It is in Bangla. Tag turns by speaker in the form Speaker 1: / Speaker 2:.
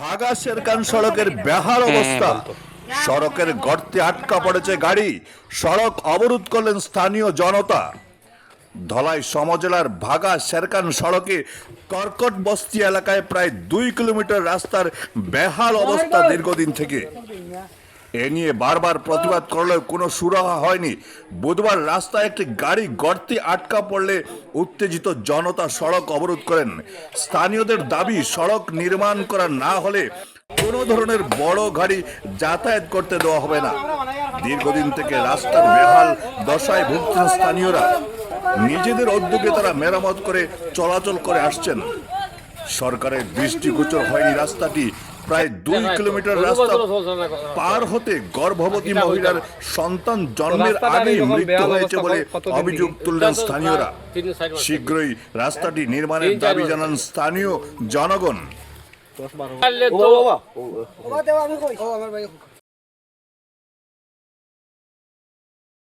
Speaker 1: ভাগা শেরকান সড়কের বেহাল অবস্থা। সড়কের গর্তে আটকা পড়েছে গাড়ি। সড়ক অবরোধ করলেন স্থানীয় জনতা। ধলাই সমজেলার ভাগা শেরকান সড়কে কর্কট বস্তি এলাকায় প্রায় দুই কিলোমিটার রাস্তার বেহাল অবস্থা দীর্ঘদিন থেকে। এ নিয়ে বারবার প্রতিবাদ করলেও কোনো সুরাহা হয়নি। বুধবার রাস্তায় একটি গাড়ি গর্তে আটকা পড়লে উত্তেজিত জনতা সড়ক অবরোধ করেন। স্থানীয়দের দাবি, সড়ক নির্মাণ করা না হলে কোনো ধরনের বড় গাড়ি যাতায়াত করতে দেওয়া হবে না। দীর্ঘদিন থেকে রাস্তার বেহাল দশায় ভুগছেন স্থানীয়রা। নিজেদের উদ্যোগে তারা মেরামত করে চলাচল করে আসছেন। সরকারের দৃষ্টিগোচর হয়নি রাস্তাটি। প্রায় দুই কিলোমিটার রাস্তা পার হতে গর্ভবতী মহিলার সন্তান জন্মের আগেই মৃত্যু হয়েছে বলে অভিযোগ তুললেন স্থানীয়রা শীঘ্রই রাস্তাটি নির্মাণের দাবি জানান স্থানীয় জনগণ